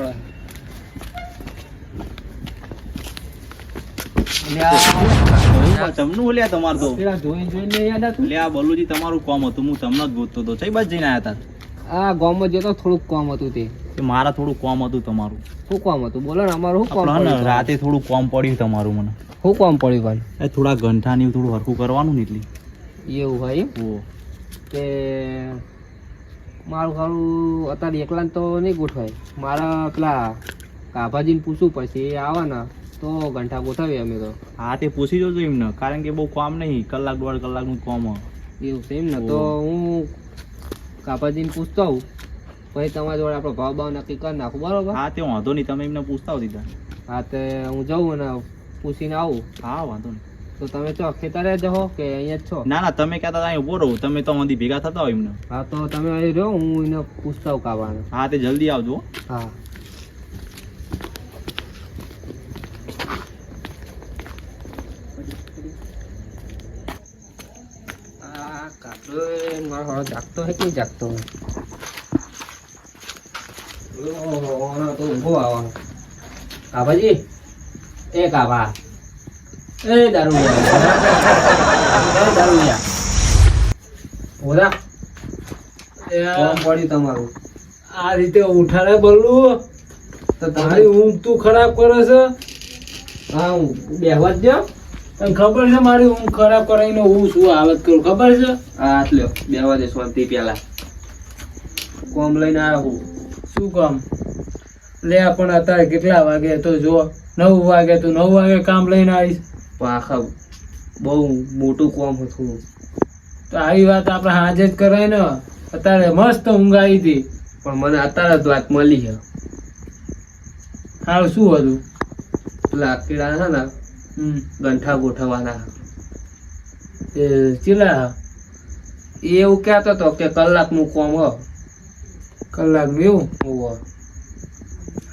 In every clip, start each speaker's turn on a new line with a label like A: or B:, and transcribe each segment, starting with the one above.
A: પડે
B: જમનું લ્યા તમાર તો.
A: જોઈ જોઈને યાદ હતું
B: લ્યા બલુજી તમારું કોમ હતું હું તમને જ ગોતતો હતો. કઈ બાજુ જઈને આયા હતા
A: આ ગામમાં જતો થોડુંક કામ હતું તે.
B: મારા થોડું કોમ હતું તમારું.
A: શું કોમ હતું? બોલો ને અમારું શું કામ
B: રાતે થોડું કોમ પડ્યું તમારું મને.
A: શું કોમ પડ્યું ભાઈ?
B: એ થોડા ગંઠા ને થોડું હરખું કરવાનું ને એટલી.
A: એવું હોય? કે મારું ખારું અત્યારે એકલા તો નહીં ગોઠવાય. મારા પેલા કાભાજીને પૂછવું પડશે એ આવવાના તો ઘંટા ગોઠવીએ અમે તો.
B: હા તે પૂછી જોજો એમને કારણ કે બહુ કામ નહીં કલાક દોઢ કલાકનું કામ.
A: એવું છે એમ ને તો હું કાભાજીને પૂછતો આવું. પછી તમારા જોડે આપણો ભાવ ભાવ નક્કી કરી નાખું બરોબર?
B: હા તે વાંધો નહીં તમે એમને પૂછતા હો દીધા
A: હા તે હું જાઉં અને પૂછીને આવું.
B: હા વાંધો નહીં.
A: તો તમે ચો ખેતરે જહો કે અહીંયા છો?
B: ના ના તમે કહેતા હતા અહીં ઊભો રહો. તમે તો મંદી ભેગા થતા હોય એમને.
A: હા તો તમે અહીં રહો હું એને પૂછતા કાવાનું
B: હા તે જલ્દી આવજો હા.
A: જાગતો હે કે જાગતો હે? ઓહો, તો ઊભો આવો. કાભાજી? એ કાભા. એ દારૂડિયા ઓલા. કોમ પડ્યું તમારું.
C: આ રીતે ઉઠાડે બોલું
A: તો
C: તારી
A: તમારી
C: ઊંઘ તું ખરાબ કરે છે.
A: હા હું બેહવા જ દો
C: તને ખબર છે મારી ઊંઘ ખરાબ કરાવીને હું શું હાલત કરું? ખબર છે?
A: હા આટલ્યો બેહવા દે શાંતિ પેલા. કોમ લઈને આવ્યો હું.
C: શું કામ? લે પણ અત્યારે કેટલા વાગે? તો જો નવ વાગે તો નવ વાગે કામ લઈને આવીશ.
A: આખા બહુ મોટું કોમ હતું.
C: તો આવી વાત આપણે હાજે જ કરાય ને. અત્યારે મસ્ત ઊંઘ આવી હતી.
A: પણ મને અત્યારે જ વાત મળી છે.
C: હાલ શું હતું?
A: પેલા કીડા છે ને
C: હમ.
A: ગંઠા ગોઠવવાના.
C: એ ચીલા?
A: એ એવું કહેતો હતો કે કલાકનું કોમ હ
C: કલાકનું એવું?
A: ઓવો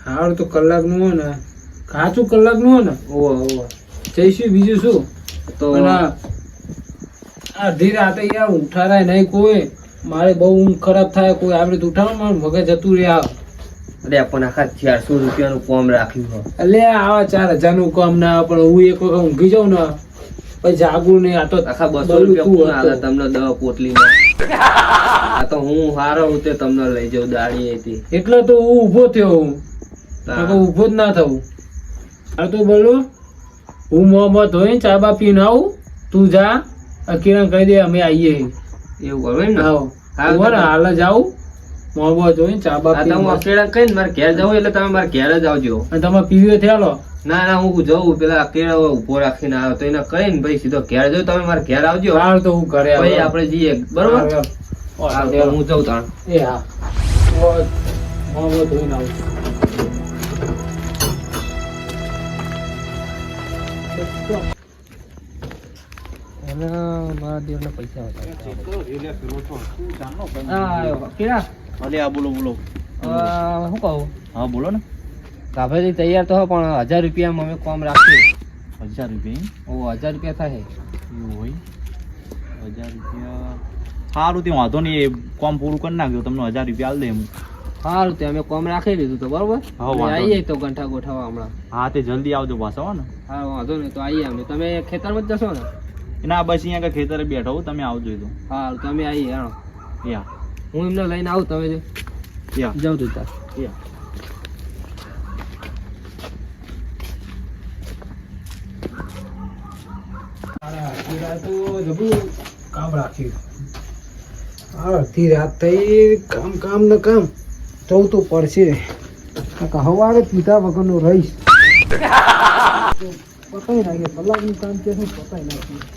C: હારું તો કલાકનું હોય ને. કાચું કલાકનું હોય ને?
A: ઓવો ઓવો
C: જઈશું બીજું શું?
A: તો
C: અડધી રાતે યાર ઉઠારાય નહીં કોઈ. મારે બહુ ઊંઘ ખરાબ થાય કોઈ. આપણે ઉઠાવે મારું મગજ જતું રહે આ.
A: અરે પણ આખા ચારસો રૂપિયાનું કોમ રાખ્યું હોય
C: એટલે આવા ચાર હજારનું કોમ ના આવે, પણ હું એક વખત ઊંઘી જાઉં ને પછી જાગું નહીં. આ તો
A: આખા બસો રૂપિયા
C: હતો.
A: તમને દવા પોટલીમાં આ તો હું હારો હું તે તમને લઈ જાઉં દાડી હતી
C: એટલે તો હું ઊભો થયો હું. ઊભો જ ના થવું. આ તો બોલો. હું મોહમ્મદ હોય ચા બા પીને આવું. તું જા કિરણ કહી દે અમે આવીએ
A: એવું કરો એમ ને?
C: આવો
A: હા,
C: હાલ જ આવું. મોહમ્મદ હોય ચા બા
A: આ હું અકેડા કહીને મારે ઘેર જવું એટલે તમે મારે ઘેર જ આવજો.
C: અને તમે પીવે થયેલો
A: ના ના હું જઉં. પેલા કેળા ઊભો રાખીને આવ્યો તો એને કહીને ભાઈ સીધો ઘેર જાઉં તમે મારે ઘેર આવજો.
C: હાલ તો હું ઘરે
A: ભાઈ. આપણે જઈએ. બરોબર? હા, જઉં તાણ.
C: એ હા. મોહમ્મદ હોય આવું.
A: મારા દેવના પૈસા કેડા
B: આ બોલો બોલો.
A: શું કહું?
B: હા બોલો ને.
A: કાભાજી તૈયાર તો હો પણ હજાર રૂપિયામાં અમે કોમ રાખ્યું.
B: હજાર રૂપિયા?
A: ઓ હજાર રૂપિયા થાય.
B: એવું હોય? હજાર રૂપિયા. સારું તે વાંધો નહીં કોમ પૂરું કરી નાખજો તમને હજાર રૂપિયા આલ દે એમ.
A: સારું તે અમે કોમ રાખી લીધું તો બરોબર?
B: હા,
A: આવીએ તો ગંઠા ગોઠવા હમણાં.
B: હા તે જલ્દી આવજો પાછા હો ને.
A: હા વાંધો નહીં તો આવીએ અમે. તમે ખેતરમાં જ જશો ને?
B: ના બસ અહીંયા આગળ ખેતરે બેઠો હું તમે આવજો તો.
A: હા તમે આવી હેણો
B: યા.
A: હું એમને લઈને આવું તમે જો.
B: યા.
A: જાઉં તું તાર
B: યા.
C: આ અડધી રાત તો જબરું કામ રાખ્યું. આ અડધી રાત થઈ કામ કામ ને કામ. જવું તો પડશે. કાકા હવારે પીધા વગરનું રહીશ. પતાઈ નાખીએ કલાકનું કામ છે શું પતાઈ નાખીએ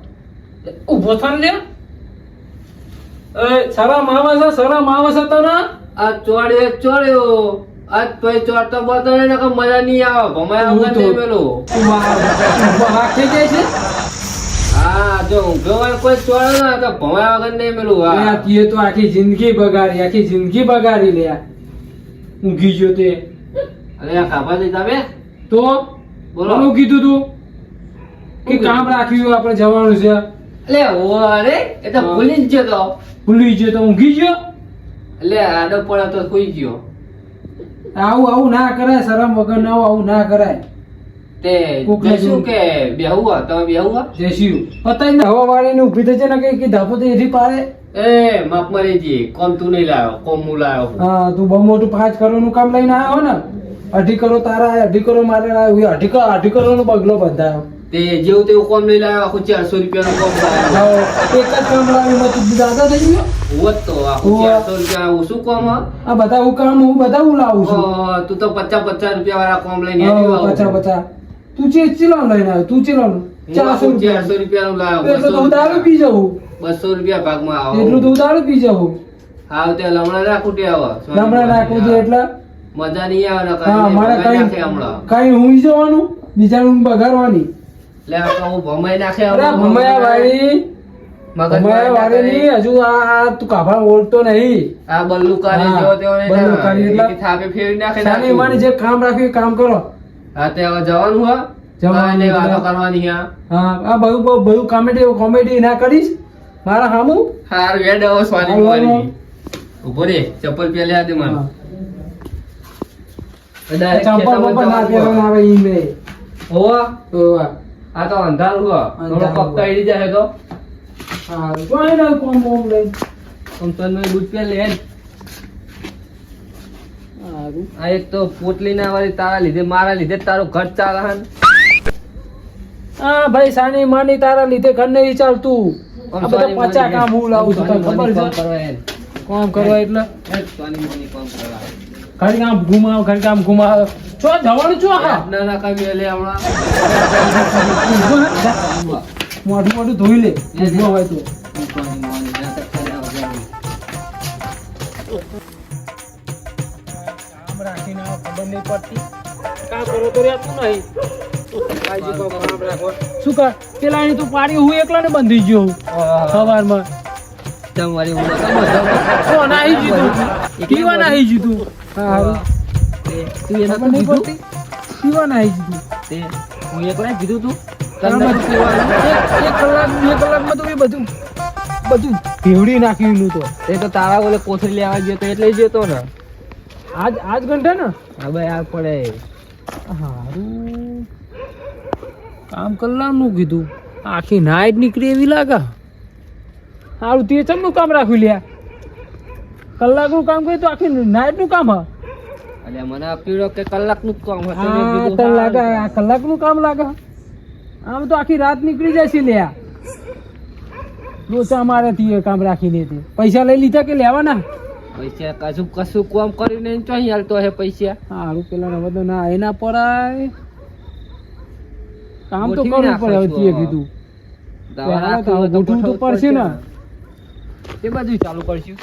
C: ઊભો થાન લે એ સારા માવાસા સારા માવાસા તને
A: આ ચોડે ચોડ્યો આ પછી ચોડતો બોતો ને મજા નહીં આવે. ભમાયા વગર
C: તો-
A: નહીં પેલું.
C: વાહ જાય છે?
A: હા જો ઊંઘો હોય કોઈ ચોડે ને તો ભમાયા વગર નહીં પેલું
C: આ
A: હા
C: તો આખી જિંદગી બગાડી આખી જિંદગી બગાડી લે. ઊંઘી ગયો તે.
A: અરે આ ખાવા દે તમે
C: તો?
A: બોલો.
C: બોલો કીધું તું? કે કામ રાખ્યું આપણે જવાનું છે.
A: એટલે ઓરે એ તો ભૂલી જ ગયો તો.
C: ભૂલી ગયો તો ઊંઘી ગયો?
A: એટલે આડો પડ્યો તો સુઈ ગયો.
C: આવું આવું ના કરાય શરમ વગર ના આવું ના કરાય.
A: તે શું કે બેહું તમે બેહું હોય
C: દેશી પતાઈ ને હવા વાળી ને ઊભી થશે ને કઈ કે ધાપો તો એથી પાડે.
A: એ માપ મારી જી કોમ તું નહીં લાવ્યો કોમ હું લાવ્યો
C: હા. તું બહુ મોટું પાંચ કરોડનું કામ લઈને આવ્યો ને. અઢી કરોડ તારા અઢી કરોડ મારે આવ્યો. અઢી કરોડ અઢી કરો નો બગલો બંધાયો.
A: તે જેવું તેવું કોમ લઈ લાવ્યો આખું ચારસો રૂપિયાનું કોમ લાવ્યો
C: એક જ કામ લાવી તું દાદા થઈ ગયો
A: હોત તો આખું ચારસો રૂપિયા શું કોમ
C: આ? બધા હું કામ હું બધા હું લાવું છું.
A: તું તો પચાસ પચાસ રૂપિયા વાળા કોમ લઈને
C: પચાસ
A: હેડ્યો આવું.
C: પચા પચા તું ચે ચીલો લઈને આવ્યો તું ચીલો ચારસો
A: ચારસો રૂપિયાનું લાવ્યો
C: એટલું તો
A: બસો
C: હું દારૂ પી જવું.
A: બસો રૂપિયા ભાગમાં આવો.
C: એટલું તો હું દારૂ પી જવું.
A: હા તે લમણા રાખું તે આવો.
C: લમણા રાખું છે એટલે.
A: મજા નહીં આવે ને
C: કઈ હું જવાનું બીજાનું બગાડવાની
A: લે આ કહું ભમાઈ નાખે.
C: ભમયા વાળી.
A: મગજ
C: વાળી હજુ આ આ તું કાભા ઓળતો નહીં.
A: આ બલ્લુ કાઢી
C: હા,
A: જેવો તેવો નહીં
C: બલ્લુ
A: ના.
C: એટલે?
A: થાપે ફેરવી નાખે
C: સાની માની જે કામ રાખ્યું કામ કરો.
A: હા તે હવે જવાનું હા?
C: જવાની
A: વાતો કરવાની હા.
C: હા આ બધું બધું કોમેડી કોમેડી ના કરીશ? મારા હામુ?
A: હાર વેડ હવે
C: સ્વારી
A: મારી ઊભો રે ચપ્પલ પહેલે મને.
C: હા.
A: ખેતરમાં
C: બપલ ના પહેરવાના આવે ઈ.
A: આ તો અંધારું હોય થોડો. પગ કઈ જાય તો.
C: ના કોમ બોમ લઈને.
A: કંકન બુટ પહેર લે આ એક તો પોટલી ના વાળી તારા લીધે મારા લીધે તારું ઘર ચાલે હન
C: હા ભાઈ સાની માની તારા લીધે ઘર નહીં ચાલતું. આ બધા પચા કામ હું લાવું છું તને ખબર છે?
A: કામ કરવા
C: એટલે?
A: કામ કરવા.
C: ઘડી આમ ઘુમાવ ઘડી આમ ઘુમાવ. છો જવાનું છો હા.
A: ના ના કામ એ લે હમણાં.
C: મોઢું મોઢું ધોઈ લે. જો હોય તો.
A: ના
C: રાખીને ખબર નહીં પડતી. કામ કરો તો રહેતું નહીં. શું કર? પેલા એની તું પાડી હું એકલા ને બંધી ગયો હું. સવારમાં.
A: તમારી ઉંમર. તો બધા-
C: તો? નાહી જીતું પીવા નાહી જીતું
A: તું એને તો કીધું? તે હું એકલા તું
C: પીવાનું. કલાકમાં તો એ તો.
A: તારા ઓલે કોથળી લેવા ગયો તો એટલે જતો ને.
C: આજ આજ ઘંટા ને?
A: હવે આ પડે.
C: હારું. કામ કલાકનું કીધું. આખી નાઈટ નીકળી એવી લાગે. સારું તે ચમનું કામ રાખ્યું લ્યા? કલાકનું કામ કર્યું તો આખી નાઈટનું કામ હા.
A: એટલે મને પીડો કે કલાકનું જ કામ હતું મેં
C: આ કલાકનું કામ લાગે. આમ તો આખી રાત નીકળી જાય છે લ્યા. લોચા મારે થી કામ રાખી તે પૈસા લઈ લીધા કે લેવાના?
A: પૈસા કશું કશું કામ કરીને તો અહીં હાલતો હે પૈસા.
C: સારું પેલા હવે તો ના એના પરાય. કામ તો કરવું પડે હવે તે કીધું. પહેલા તો પડશે ને.
A: તે બધું ચાલુ કરશું.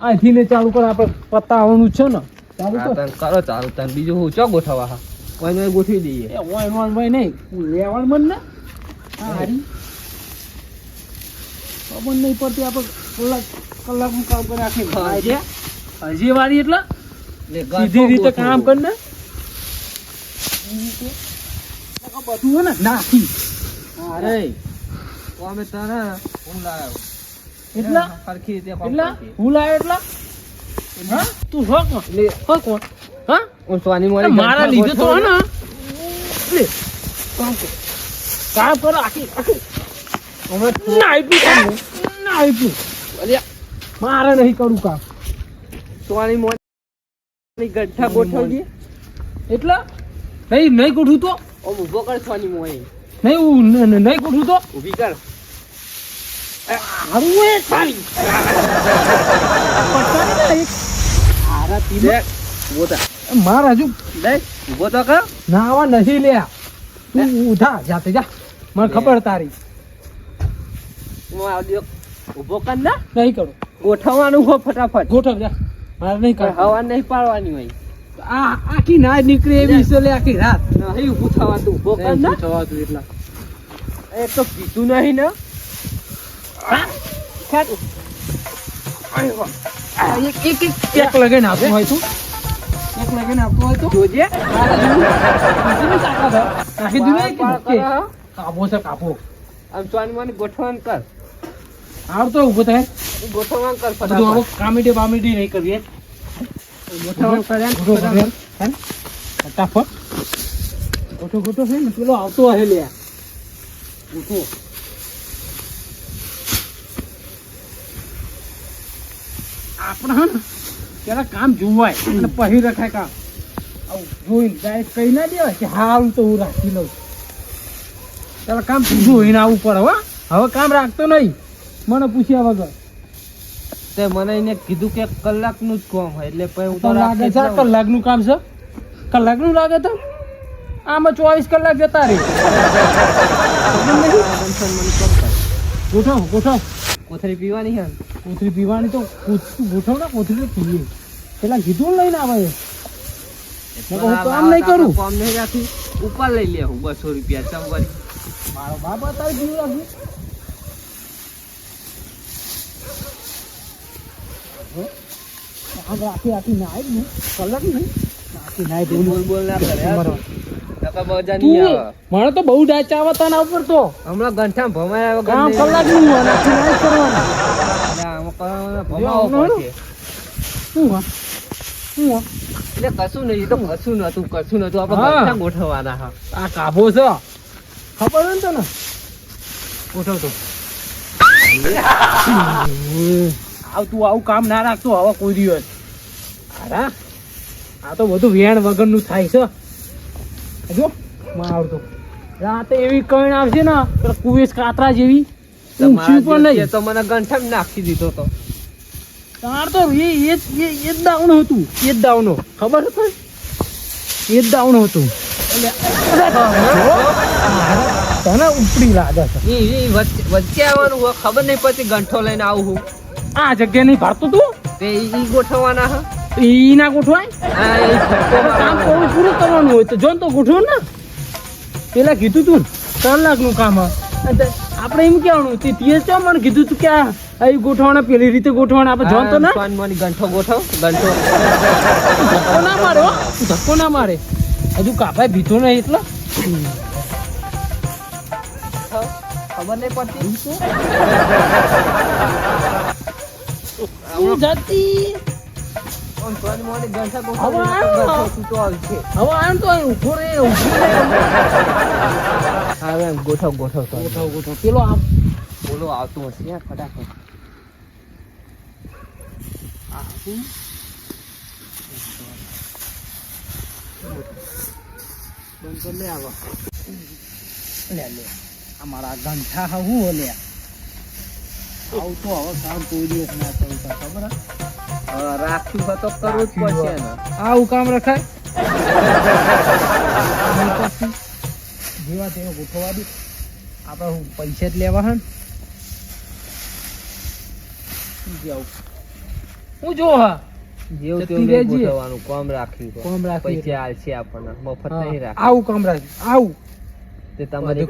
C: અહીંથી ને ચાલુ કર આપણે પતાવવાનું છે ને. ચાલુ કર.
A: કરો ચાલુ તને બીજું હું ચો ગોઠવા હા? કોઈ ગોઠવી દઈએ.
C: એ ઓય ઓય ઓય નહીં. લેવાનું મન ને. હારી. ખબર નહીં પડતી આપણે કલાક કલાકનું કામ કરી આખી
A: હજી?
C: હજી વાળી એટલે સીધી રીતે કામ કર ને. બધું હે ને. નાખી.
A: અરે. અમે તને હું લાવ્યો.
C: એટલા?
A: સરખી રીતે
C: એટલા? હું લાવ્યો એટલા? હા? તું હો કોણ
A: એટલે
C: હો? કોણ હા
A: હું સોની
C: અરે મારા લીધે તો હે ને. લે કામ કર. કામ કરો આખી આખી. હમણાં નાઈટનું કામ. છે. નાઈટનું
A: અલ્યા,
C: મારે નહીં કરું કામ.
A: સોની મોની ગઠ્ઠા ગોઠવજે
C: એટલા? નહીં નહીં ગોઠવું તો?
A: ઓમ ઊભો કર સોની મોની
C: નહીં નહીં ગોઠવું તો?
A: ઊભી કર.
C: હારું એ એક હારા
A: ઊભો થા.
C: માર હજુ
A: દેખ, ઊભો તો કર
C: નાવા નથી લ્યા તું ઉઠા જાતે જા. મને ખબર તારી.
A: હું આ દ્યો. ઊભો કર ના.
C: નહીં કરું.
A: ગોઠવવાનું હો ફટાફટ.
C: ગોઠવ જા. મારે નહીં
A: પણ હવા નહીં પાડવાની હોય.
C: આ આખી ના નીકળે એવી લે આખી રાત.
A: નહીં ઊભું થવાતું ઊભો કર ના.
C: થવાતું એટલા.
A: એ તો પીતું નહીં ને.
C: એક એક એક લગાઈને આપવું હોય તો લગાઈને આપવું હોય તો. કાપો છે કાપો
A: આમ ગોઠવણ કર
C: ઊભો થાય
A: ગોઠવણ કર ફટાફટ
C: કામેડી બામેડી નહીં કરીએ
A: ગોઠવણ
C: ગોઠો. ગોઠો, છે આવતો હે લે ગોઠો હે ને પેલા કામ જોવાય અને પછી રખાય કામ. આવું જોઈને ડાયરેક્ટ કહી ના દેવાય કે હાલ તો હું રાખી લઉં. પેલા કામ જોઈને આવવું પડે હવે હવે કામ રાખતો નહીં. મને પૂછ્યા વગર.
A: તે મને એને કીધું કે કલાકનું જ કામ હોય એટલે પછી હું તો
C: લાગે છે. કલાકનું કામ છે? કલાકનું લાગે તો? આમાં ચોવીસ કલાક જતા રહે? ગોઠવ ગોઠવ.
A: કોથળી પીવાની ને?
C: કોથળી પીવાની તો ગોઠવ ને કોથળી પીએ. પેલા કીધું લઈને આવે. કામ નહીં કરું.
A: કામ નહીં રાખી ઉપર લઈ લે હું બસો રૂપિયા ચમવારી
C: મારો બાપ અત્યારે પીવું રાખ્યું આમ રાખી રાખી ના. ને નહીં. રાખી ના આવી
A: બોલ બોલ ના કરે.
C: મને તો બહુ ડાચા આવે તને ઉપર તો.
A: હમણાં ગંઠામાં ભમાયા
C: કામ કલાકનું રાખી ના કરવાનું.
A: કશું નહીં તો કશું નતું કશું નતું. આપણે ગોઠવવાના હા.
C: આ કાભો છે. ખબર હોય ને તને? ગોઠવતો. આવતું આવું કામ ના રાખતો હવે કોઈ દિવસ. અરે. આ તો બધું વેણ વગરનું થાય છે. જો માં આવડતો રાતે એવી કણ આવશે ને કુવેસ કાતરા જેવી. ઊંચી પણ નહીં
A: તો મને ગંઠામાં નાખી દીધો તો.
C: તાર તો એ એ જ- એ એ જ દાવનો હતું. એ જ દાવનો ખબર? એ જ હતું. તને ઉપડી લાગે છે.
A: એ એ વચ્ચે વચ્ચે આવવાનું હોય ખબર નહીં પડતી ગંઠો લઈને આવું હું.
C: આ જગ્યા નહીં ભરતું તું?
A: તે ઈ ઈ ગોઠવવાના હા.
C: ઈ ના ગોઠવાય?
A: એ
C: કામ પૂરું કરવાનું હોય તો જોન તો ગોઠવો ને પેલા કીધું તું ત્રણ લાખનું કામ હે. આપણે એમ કેવાનું તે તે ચો મને કીધું તું કે આ ગોઠવણ પેલી રીતે ગોઠવણ આપણે જોન તો ના?
A: મની ગંઠો ગોઠવ ગંઠો.
C: ધક્કો ના મારે. ધક્કો ના મારે. હજુ કાપાય ભીતો નહીં એટલો.
A: ખબર નહીં પડતી.
C: જતી? હવે આમ તો ઊભો રે ઊભો રે
A: હા ગોઠવ ગોઠવ
C: ગોઠવ. ગોઠવ પેલો આમ.
A: બોલો આવતો હશે યાર ફટાફટ.
C: બંધ લે આવો લે લે આ ગંઠા હું લે આવું તો હવે કામ કોઈ દિવસ ના કરું ખબર હે?
A: હવે રાખ્યું તો કરવું જ પડશે ને.
C: આવું કામ રખાય? નહીં પછી જેવા તેવા ગોઠવવા દઉં આપણે હું પૈસા જ લેવા હે ને. શું કેવું? હું જો હા.
A: જેવું તેવું ગોઠવવાનું કોમ રાખ્યું
C: કોમ રાખી.
A: પૈસા આલશે આપણને. મફત નહીં રાખ.
C: આવું કામ રાખ આવું.
A: તે તમારે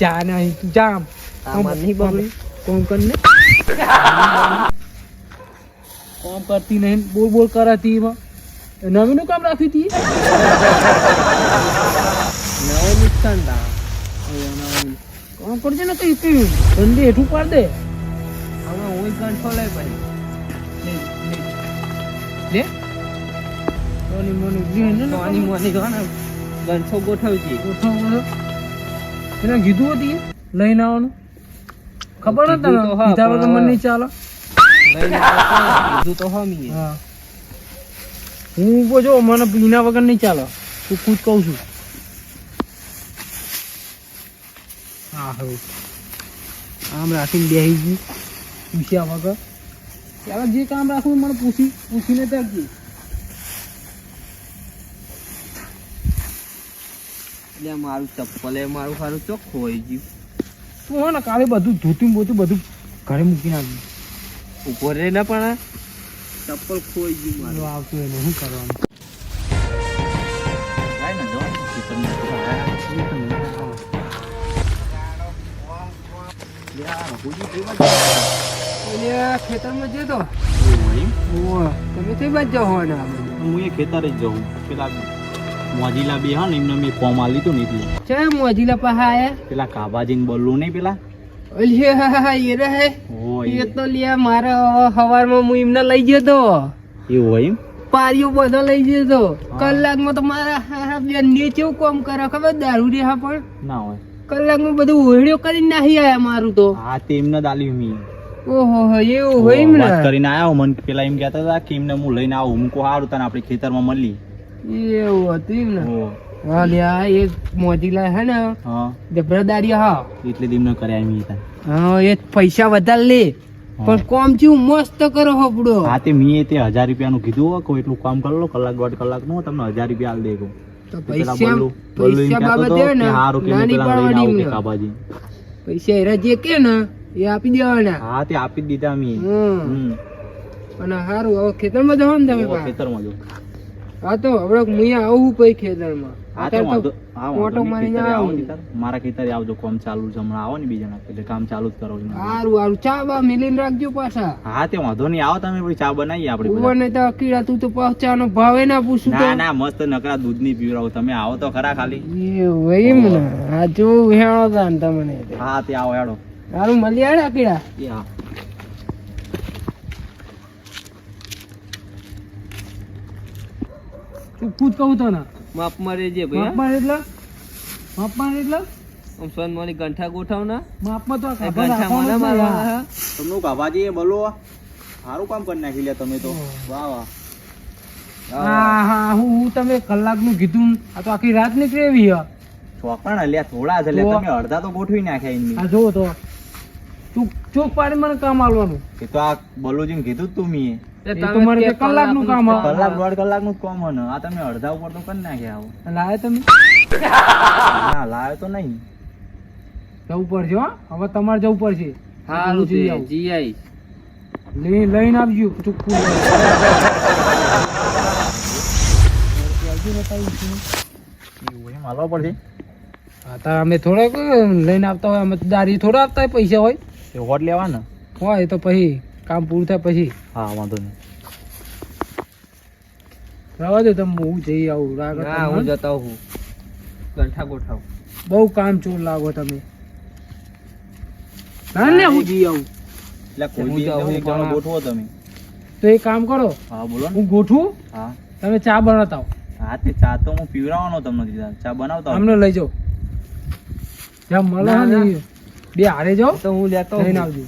C: જા નહીં તું જા. આમાં.
A: નહીં બગડ્યું?
C: કોમ કર કોમ કરતી નહીં બોલ બોલ કરાતી નવીનું કામ રાખ્યું તી લે મોની મોની?
A: મોની મોની ગંઠો ગોઠવજે.
C: ગોઠવ. એને કીધું હતી લઈને આવવાનું. ખબર ને તને?
A: કીધું
C: વગર મને નહીં ચાલે.
A: કીધું તો હમીએ
C: હા. હું ઊભો જો મને પીના વગર નહીં ચાલે. તું ખુદ કહું છું. હવે આમ રાખીને બેસી ગઈ પૂછ્યા વગર. ત્યારે જે કામ રાખવું મને પૂછી પૂછીને કરજે
A: એટલે મારું ચપ્પલ એ મારું સારું ચોખ્ખું હોય ગયું.
C: તું હે ને કાલે બધું ધોતું બોતું બધું ઘરે મૂકી નાખ્યું.
A: ઊભો રે ને પણ ચપ્પલ ખોઈ ગયું મારું.
D: આવતું એને શું કરવાનું? હા ને
B: એમને
D: તો લઈ
B: એવું હોય એમ
D: પારીઓ બધો લઈ જતો કલાકમાં તો મારા બેન ને કેવું કામ કરે ખબર દારૂ રે હા પણ
B: ના હોય.
D: કલાકમાં બધું ઓહળ્યો કરીને નાહી આયા મારું તો.
B: હા તે એમને દાલી મી
D: ઓહો એવું હોય એમ
B: વાત કરીને આયા હું પેલા એમ કહેતા હતા કે એમને હું લઈને આવું હું કહું સારું તને આપણે ખેતરમાં મળી.
D: એવું હતું એમ ને.
B: હા.
D: લ્યા મોજીલા હે ને.
B: હા.
D: જબરદારી હા.
B: એટલે જ એમને કર્યા એમ
D: હા એ પૈસા વધારે લે. પણ કોમ જેવું મસ્ત કરો હપડો
B: હા તે મીએ તે હજાર રૂપિયાનું કીધું કોઈ એટલું કામ કરો લો કલાક દોઢ કલાકનું તમને હજાર રૂપિયા આલ દે કહું
D: તો પૈસા બાબતે ને નાની પાડવાની
B: કાબાજી.
D: પૈસા એરા જે કે ને એ આપી દેવાના.
B: હા તે આપી દીધા મી
D: અને સારું હવે ખેતરમાં જાઓ ને તમે.
B: ખેતરમાં જો
D: હા તો હવે હું આવું પછી ખેતરમાં.
B: હા તે વાંધો હા
D: ઓટો
B: વાંધો નહીં.
D: મારીને
B: ખેતરે આવો
D: આવું.
B: ને તાર. મારા ખેતરે આવજો કામ ચાલુ છે હમણાં આવો ને બીજાના. એટલે કામ ચાલુ જ કરો
D: સારું સારું ચા બા મિલીને રાખજો પાછા.
B: હા તે વાંધો નહીં. આવો તમે પછી ચા બનાવીએ આપણે ઊભો
D: નહીં તો અકીડા તું તો પહોંચાનો ભાવે ના પૂછું
B: ના ના મસ્ત નકરા દૂધની પીવડાવું. તમે આવો તો ખરા ખાલી.
D: એમ ને. આ જો હેણો તા તમને.
B: હા તે આવો હેડો.
D: સારું મળી આડે અકીડા.
B: એ હા.
D: કહું તો ને
A: માપ મારે ભાઈ
D: માપમાં એટલે? માપમાં એટલે?
A: આમ સોન મારી ગંઠા ગોઠવ ના
D: માપમાં તો આ
A: એ
D: ખબર
A: ગંઠા મને મારવા
D: નહીં.
B: કાભાજી એ બોલો. સારું કામ કરી નાખી લે તમે તો. વાહ વાહ.
D: હા હા હું હું તમે કલાકનું કીધું. આ તો આખી રાત નીકળી એવી હે.
B: ચોકણ અલ્યા થોડા જ? તમે અડધા તો ગોઠવી નાખ્યા એમની.
D: આ જો તો. તું ચોક પાડી મને કામ આલવાનું.
B: એ તો આ બલુજીને કીધું તું મીએ.
A: એ
D: એ
A: તમે
D: તો મારે
A: કે
D: બે કલાકનું કામ
B: કલાક દોઢ કલાકનું જ કામ હોય આ તમે અડધા ઉપર તો કરી નાખ્યા આવો.
D: લાવે તમે?
B: ના લાવ્યો તો નહીં.
D: જવું પડશે હવે તમારે જવું પડશે.
A: હારું
D: જઈ
A: જી આવીશ.
D: લઈ લઈને આવજો ચોખ્ખું
B: હાલવા પડશે?
D: હા તો અમે થોડાક લઈને આવતા હોય. અમે દારી થોડા આપતા હોય પૈસા હોય.
B: એ હોટ લેવાના.
D: હોય તો પછી કામ પૂરું થાય પછી?
B: હા વાંધો નહીં.
D: રવા દો તમે હું જઈ આવું રાગ
A: હું જતા હું ગંઠા ગોઠવ.
D: બહુ કામ ચોર લાગો તમે. ના ને હું જઈ આવું.
B: એટલે કોઈ બી ગોઠવો તમે.
D: તો એક કામ કરો
B: હા બોલો
D: હું ગોઠવું
B: હા.
D: તમે ચા બનાવતા
B: હા તે ચા તો હું પીવડાવવાનો તમને દીધા ચા બનાવતા
D: અમને લઈ જાઓ. જ્યાં મળે
A: ને
D: બે હારે જાઓ
A: તો હું લેતો
D: લઈને આવજો.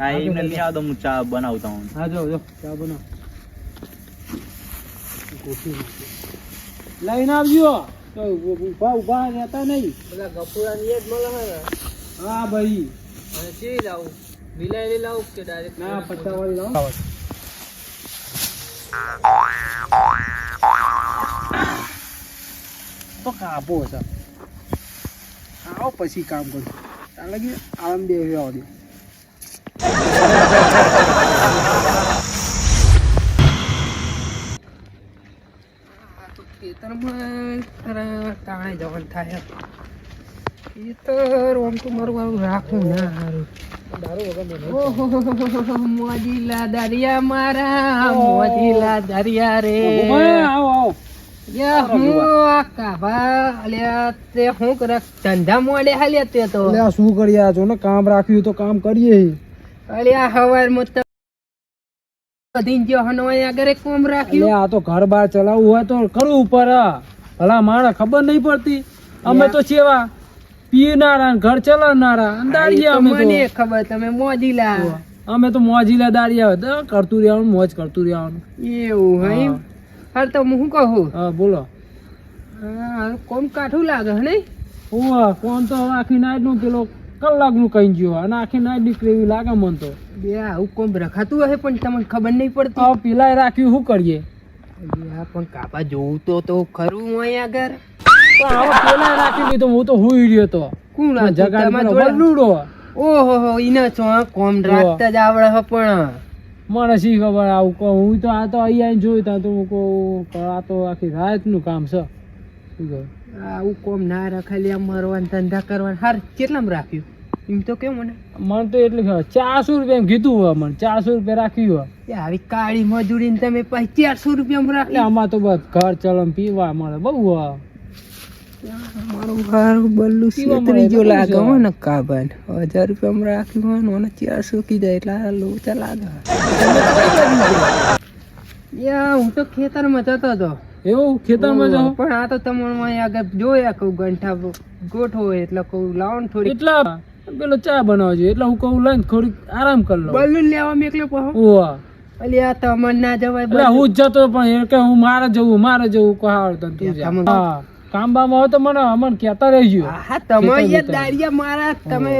B: હા એમને લઈ આવો તો હું ચા બનાવતા હું
D: હા જો જો ચા બનાવ. લઈને આવજો. તો ઊભા ઊભા રહેતા નહીં.
A: જ મળે ને.
D: હા ભાઈ.
A: અને ચી લાવું? લાવું કે ડાયરેક્ટ
D: ના પત્તા વાળી લાવો. તો કાપો છે આવો પછી કામ કરું. ચાલે કે આરામ બે આવો દે. મારું મોજીલા દરિયા રે
A: આવો આવો
D: ધંધા મોડે તે તો
C: શું કર્યા છો ને? કામ રાખ્યું તો કામ કરીએ.
D: અલ્યા હવાર મત બધી જો હનવાય કોમ રાખ્યું.
C: આ તો ઘર બાર ચલાવવું હોય તો કરવું ભલા માણસ ખબર નહીં પડતી. અમે તો સેવા પીનારા ઘર ચલાવનારા. દાળિયા અમે
D: મને ખબર તમે મોજીલા.
C: અમે તો મોજીલા દાળિયા કરતું રહેવાનું મોજ કરતું રહેવાનું.
D: એવું હે. હાર તો હું શું કહું?
C: હા બોલો.
D: કોમ કાઠું લાગે હે નહીં?
C: ઓવા તો આખી નાઈટનું પેલો કલાકનું કઈ ગયો. અને આખી ના દીકરી એવી લાગે મન તો.
D: બે આવું કોમ રખાતું હશે પણ તમને ખબર નહીં પડતી.
C: હવે પેલા રાખ્યું શું કરીએ?
D: પણ કાપા જોવું તો તો ખરું હોય આગળ.
C: પેલા રાખી તો હું તો હુઈ રહ્યો તો.
D: કોણ
C: જગાડ લૂડો
D: ઓહો હો ઈને ચો કોમ રાખતા જ આવડે હે પણ.
C: મને શી ખબર આવું કહું? હું તો આ તો અહીંયા જોયું તા તો હું કહું આ તો આખી રાતનું કામ છે. શું કહું?
D: આવું કોમ ના રખાય આમ મરવાન ધંધા કરવાન. હાર કેટલામાં રાખ્યું? એમ તો કેમ મને.
C: મને તો એટલું ચારસો રૂપિયા કીધું હોય મને ચારસો રૂપિયા રાખ્યું હોય.
D: આવી કાળી મજૂરી તમે પછી ચારસો
C: રૂપિયા
D: રાખી
C: આમાં તો બસ ઘર ચલમ પીવા મળે બહુ હોય.
D: મારું બલ્લું છેતરી જો લાગે હો ને કાબાન હજાર રૂપિયામાં રાખ્યું હોય ને મને ચારસો કીધા એટલે આ લોચા લાગે. યા હું તો ખેતરમાં જતો હતો.
C: એવું? ખેતરમાં જાઓ?
D: પણ આ તો તમને આગળ જોયા કહું ગંઠા ગોઠવો એટલે કહું લાવો ને થોડી
C: એટલા? પેલો ચા બનાવજો એટલે હું કહું લઈને થોડીક આરામ કરી લો
D: બલૂન લેવા મેકલ્યો પહો.
C: ઓવા
D: અલી આ તમને ના જવાય
C: હું જતો પણ એ કે હું મારે જવું મારે જવું કહા તું જા. હા. કામ બામ હોય તો મને અમન કહેતા રહેજો.
D: હા તમે યાર દારિયા મારા તમે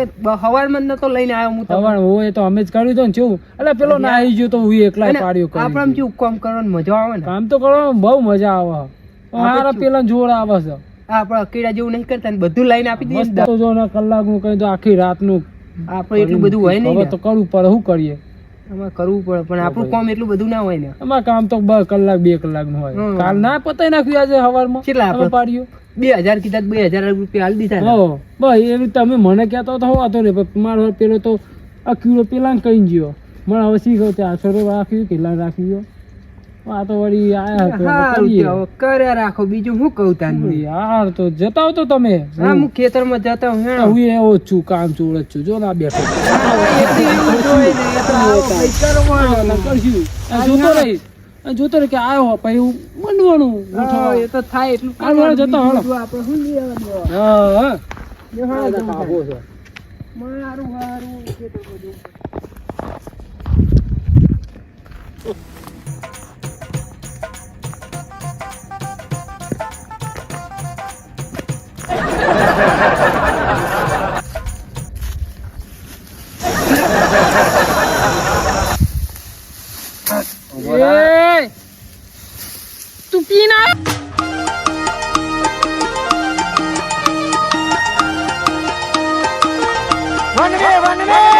D: હવાર મન તો લઈને આવ્યો હું હવાર
C: હવે હું એ તો અમે જ કાઢ્યું તો ને કેવું એટલે પેલો ના આવી ગયો તો હું એકલા પાડ્યો
D: આપણે
C: કરી
D: કામ કરવાનું મજા આવે ને?
C: કામ તો કરવાનું બહુ મજા આવે. મારા પેલા જોર આવે છે.
D: આપણે અકેડા જેવું નહીં કરતા ને બધું લઈને આપી દઈએ
C: જો ને કલાકનું કહી તો આખી રાતનું
D: આપણે એટલું બધું હોય નહીં ને.
C: તો કરવું પડે શું કરીએ?
D: અમારે કરવું પડે પણ આપણું કામ એટલું બધું ના હોય ને.
C: અમારે કામ તો બે કલાક બે કલાકનું હોય કાલ ના પતાઈ નાખ્યું આજે સવારમાં
D: કેટલા આપણે?
C: પાડ્યું?
D: બે હજાર કીધા બે હજાર રૂપિયા હાલ દીધા
C: હો બસ એ તમે મને કહેતો તો હોવાતો ને પણ મારો પેલો તો આ કીડો પેલા કઈ ગયો. મને હવે શીખો ચારસો આશરો રાખ્યું કેટલા રાખ્યું આ તો વળી આયા હતો
D: કર્યા રાખો બીજું હું કહું તાન
C: યાર તો જતા હો તો તમે.
D: હા હું ખેતરમાં જતા હું હેણો.
C: હું એવો જ છું કામ જ છું. જો ના બેઠો. જોતો રહી. જોતો રહી કે આવ્યો પછી એવું મંડવાનું
D: હા, એ તો થાય એટલું
C: જતા.
D: આપણે શું
C: હા હા. તું
D: પી ના. One way one way